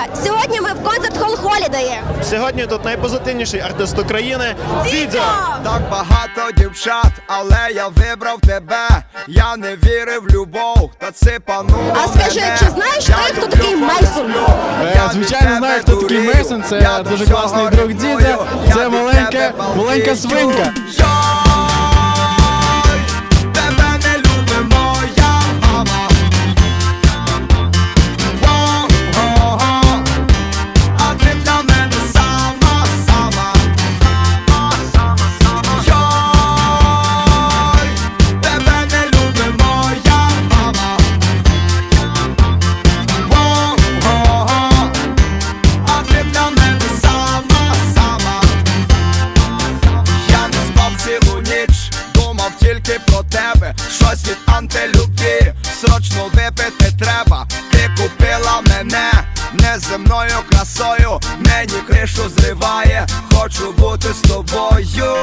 вечора. Сьогодні ми в концерт Hall Holiday. Сьогодні тут найпозитивніший артист України Дідзьо. Так багато дівчат, але я вибрав тебе. Я не вірив в любов, та ципануло А скажи, мене. чи знаєш ти, хто такий Мейсон? Е, Я Звичайно, знаю, хто такий. Мейсон. Це дуже класний друг ревную. Це маленька, маленька свинка. Неземною красою, мені кришу зриває, хочу бути з тобою.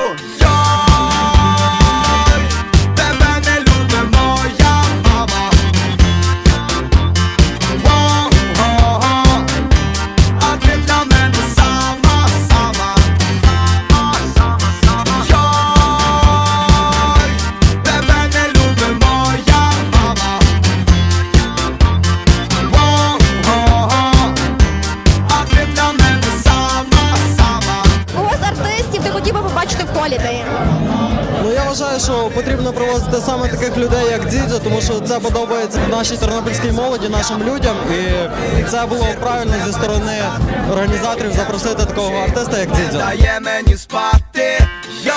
Ну я вважаю, що потрібно привозити саме таких людей, як Дідзо, тому що це подобається нашій тернопільській молоді, нашим людям. І це було правильно зі сторони організаторів запросити такого артиста, як Дідзо. Дає мені спати. Йой,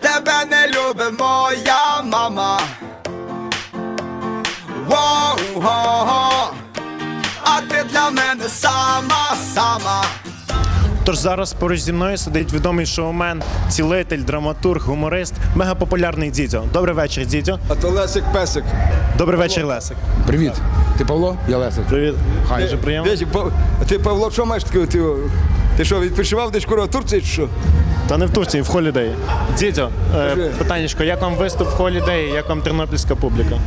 тебе не любить моя мама. Воу-го-го. А ти для мене сама, сама. Тож зараз поруч зі мною сидить відомий шоумен, цілитель, драматург, гуморист, мегапопулярний Дідзьо. Добрий вечір, Дідзьо. А то Лесик Песик. Добрий вечір, Лесик. Привіт. Ти Павло? Я Лесик. Привіт. Дуже приємно. Десь, Пав- ти Павло, що маєш таке? Ти, ти що, відпочивав десь кура в Турції чи що? Та не в Турції, в Холідеї. Дідзьо, е, Кажи. питаннячко, як вам виступ в Холідеї, як вам тернопільська публіка?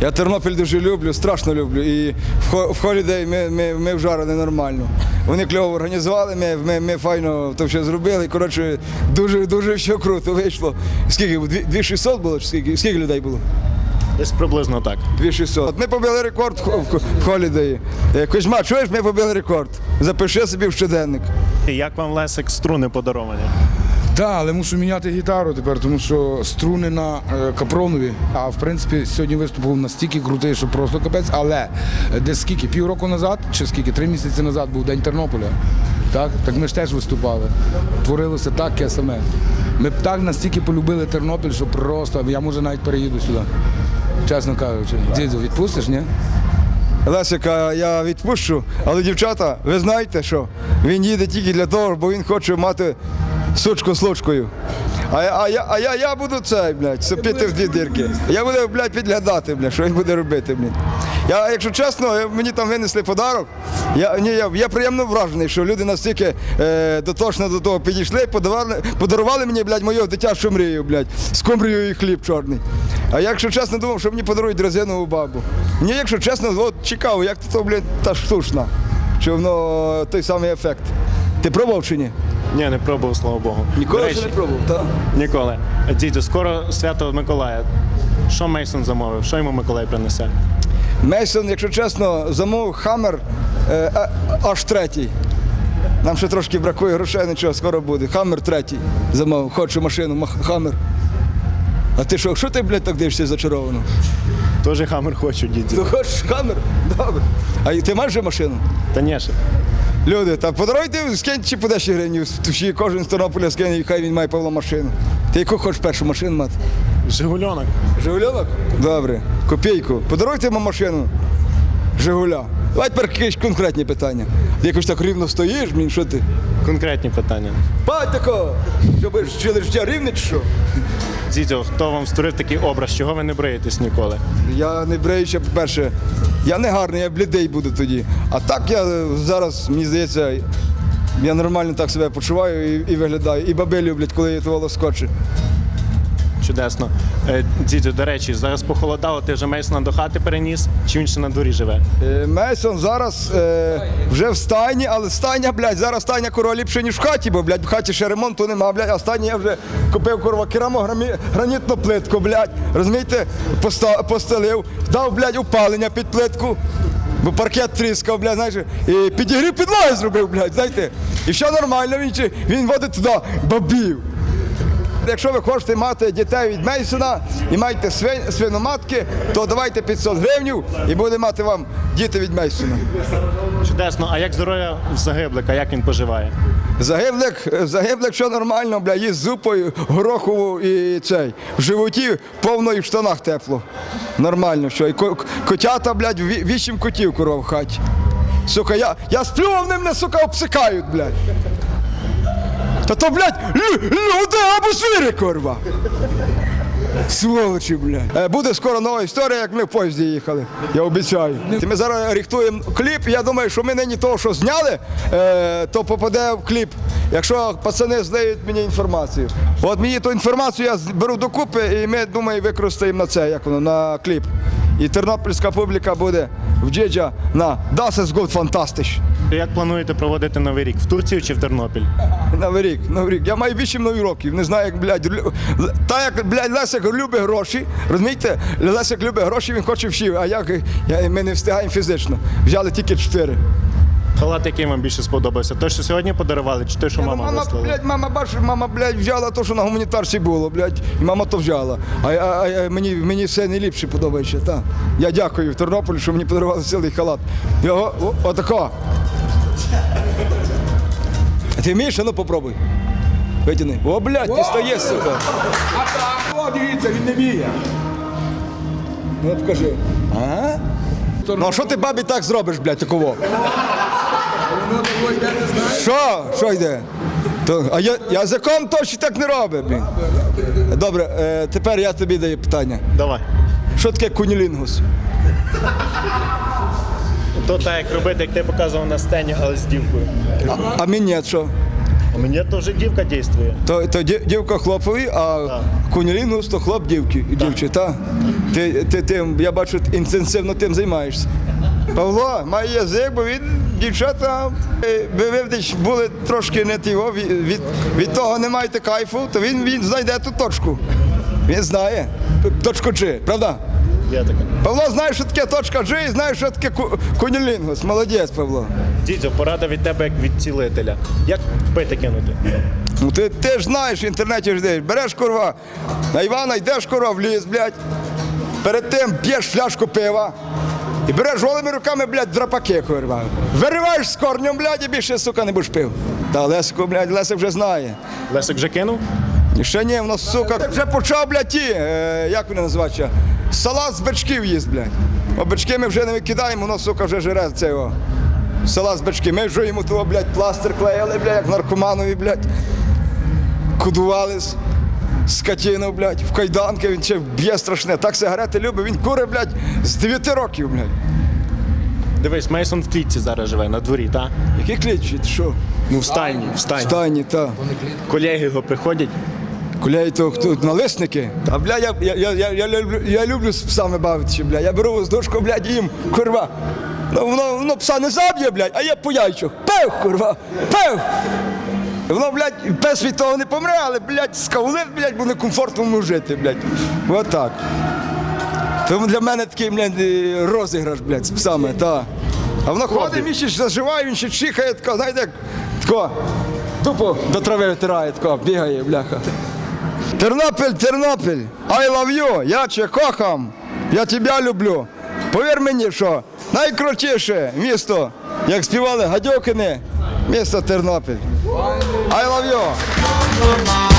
Я Тернопіль дуже люблю, страшно люблю. І в, хо- в Холідей ми, ми, ми вжарили нормально. Вони кльово організували, ми, ми, ми файно то все зробили. Коротше, дуже, дуже все круто вийшло. Скільки? Дві- 2600 було? Чи скільки? Скільки людей було? Десь приблизно так. 2600. Ми побили рекорд в Холідеї. Е, Кузьма, чуєш, ми побили рекорд. Запиши собі в щоденник. Як вам Лесик струни подаровані? Так, але мушу міняти гітару тепер, тому що струни на е, капронові. А в принципі, сьогодні виступ був настільки крутий, що просто капець. Але е, десь скільки, півроку назад, чи скільки, три місяці назад був День Тернополя. Так, так ми ж теж виступали. Творилося таке саме. Ми б так настільки полюбили Тернопіль, що просто я може навіть переїду сюди. Чесно кажучи, дідю, відпустиш, ні? Лесика я відпущу, але дівчата, ви знаєте що? Він їде тільки для того, бо він хоче мати сучку з лучкою. А, я- а, я, а я, я буду цей, блядь, сопіти в дві дірки. Я буду, блядь, підглядати, блядь, що він буде робити, блядь. Я, якщо чесно, мені там винесли подарок. Я, ні, я, я приємно вражений, що люди настільки е, дотошно до того підійшли, подарували, подарували мені, блядь, мою дитячу мрію, блядь, скумбрію і хліб чорний. А я, якщо чесно, думав, що мені подарують резинову бабу. Мені, якщо чесно, от цікаво, як то, блядь, та штучна. Чи воно той самий ефект. Ти пробував чи ні? Ні, не пробував, слава Богу. До Ніколи речі, ще не пробував. Так. Ніколи. Дідзьо, скоро свято Миколая. Що Мейсон замовив? Що йому Миколай принесе? Мейсон, якщо чесно, замовив хаммер е, а- аж третій. Нам ще трошки бракує грошей, нічого, скоро буде. Хаммер третій замовив. Хочу машину, мах- хаммер. А ти що, що ти, блядь, так дивишся зачаровано? Тоже хамер хочу, Дідзьо. Ти хочеш хаммер? Добре. А й- ти маєш вже машину? Та ні ще. Люди, та подаруйте, скинь чи по 10 гривень, туші кожен з Тернополя скине, і хай він має Павло машину. Ти яку хочеш першу машину мати? Жигульонок. Жигульонок? Добре. Копійку. Подаруйте йому машину. Жигуля. Давай тепер якісь конкретні питання. Ти якось так рівно стоїш, блін, що ти? Конкретні питання. Батько! Що ви жили життя рівне чи що? Дідьо, хто вам створив такий образ? Чого ви не бриєтесь ніколи? Я не бреюся, по-перше, я не гарний, я блідий буду тоді. А так я е, зараз, мені здається, я нормально так себе почуваю і, і виглядаю. І баби люблять, коли я того лоскоче. Чудесно. Е, Дідю, до речі, зараз похолодало, ти вже Мейсона до хати переніс, чи він ще на дворі живе? Е, Мейсон зараз е, вже в стайні, але стайня, блядь, зараз стайня курва ліпше, ніж в хаті, бо, блядь, в хаті ще ремонту нема, блядь, а стайні я вже купив курва керамогранітну плитку, блядь, розумієте, постелив, дав, блядь, упалення під плитку. Бо паркет тріскав, блядь, знаєш, і підігрів підлоги зробив, блядь, знаєте. І все нормально, він, він водить туди бабів. Якщо ви хочете мати дітей від Мейсона і маєте свин, свиноматки, то давайте 500 гривень і буде мати вам діти від Мейсона. Чудесно, а як здоров'я загиблика, як він поживає? Загиблик, загиблик, що нормально, бля, їсть зупою, горохову і цей. В животі повно і в штанах тепло. Нормально, що. І котята, блядь, вісім котів курва в хаті. Сука, я, я сплю, а вони мене, сука, обсикають, блядь. Та то, блядь, лю- люди або звірі, курва. Сволочі, блядь. Е, Буде скоро нова історія, як ми в поїзді їхали. Я обіцяю. Ми зараз рихтуємо кліп. Я думаю, що ми нині того, що зняли, е, то попаде в кліп. Якщо пацани здають мені інформацію. От мені ту інформацію я беру докупи, і ми думаю, використаємо на це, як воно, на кліп. І тернопільська публіка буде в Джиджа на Das gut fantastisch. Як плануєте проводити новий рік? В Турцію чи в Тернопіль? Новий рік, новий рік. Я маю 8 нових років. Не знаю, як, блядь, лю- та як, блядь, Лесик любить гроші. Розумієте? Лесик любить гроші, він хоче всі, а як я, ми не встигаємо фізично. Взяли тільки 4. Халат, який вам більше сподобався? Той, що сьогодні подарували, чи той, що мама, мама, вислала? блядь, мама, бачиш, мама, блядь, взяла те, що на гуманітарці було, блядь, і мама то взяла. А, а, а, а мені, мені все найліпше подобається, так. Я дякую в Тернополі, що мені подарували цілий халат. Його, о, отако. А ти вмієш? А ну попробуй. Витягни. О, блядь, ти стаєш, сука. О, дивіться, він не вміє. Ну, покажи. Ага. Ну, а що ти бабі так зробиш, блядь, такого? Що? Що йде? То, а я, язиком точно так не робить, блін. Добре, е, тепер я тобі даю питання. Давай. Що таке кунілінгус? То так, як робити, як ти показував на сцені, але з дівкою. А, а мені що? У мене теж дівка дійствує. То, то дів- дівка хлопові, а Так. кунілінгус то хлоп дівки, дівчі? Ти, ти, ти, я бачу, інтенсивно тим займаєшся. Павло має язик, бо він дівчата, е, десь були трошки не тіво, від, від, того не маєте кайфу, то він, він знайде ту точку. Він знає. Точку G, правда? Є таке. Павло знає, що таке точка G і знає, що таке ку- кунілінгус. Молодець, Павло. Дідзю, порада від тебе як від цілителя. Як пити кинути? Ну ти, ти ж знаєш, в інтернеті ж. Береш курва, на Івана йдеш курва в ліс, блядь. Перед тим п'єш фляжку пива. І береш голими руками, блядь, драпаки, курва. Вириваєш з корнем, блядь, і більше, сука, не будеш пив. Та Лесико, блядь, Лесик вже знає. Лесик вже кинув? І ще ні, воно, сука, вже почав, блядь, ті, е, як вони називаються? Салат з бичків їсть, блядь. Бо бички ми вже не викидаємо, воно, сука, вже жире цього. Салат з бички. Ми вже йому того, блядь, пластир клеїли, блядь, як наркоманові, блядь. Кудувались. Скотину, блядь, в кайданки, він ще б'є страшне. Так сигарети любить, він куре, блядь, з 9 років, блядь. Дивись, Мейсон в клітці зараз живе, на дворі, так? Які клітчі, ти що? Ну, в стайні, в стайні. Стані, та. Колеги його приходять. Куляй то хто налисники. А бля, я, я, я, я, я, люблю, я люблю з псами бавитися, бля. Я беру воздушку, блядь, і їм, курва. Ну, воно, воно пса не заб'є, блядь, а я по яйчах. Пев, курва, пев. Воно, блядь, пес від того не помре, але, блядь, скаулив, блядь, бо некомфортно йому жити, блядь. От так. Тому для мене такий, блядь, розіграш, блядь, з псами, та. А воно ходить, місяць заживає, він ще чихає, тако, знаєте, як тако, тупо до трави витирає, тако, бігає, бляха. Тернопіль, Тернопіль, I love you, я тебе кохам, я тебе люблю. Повір мені, що найкрутіше місто, як співали Гадьокини, місто Тернопіль. I love you.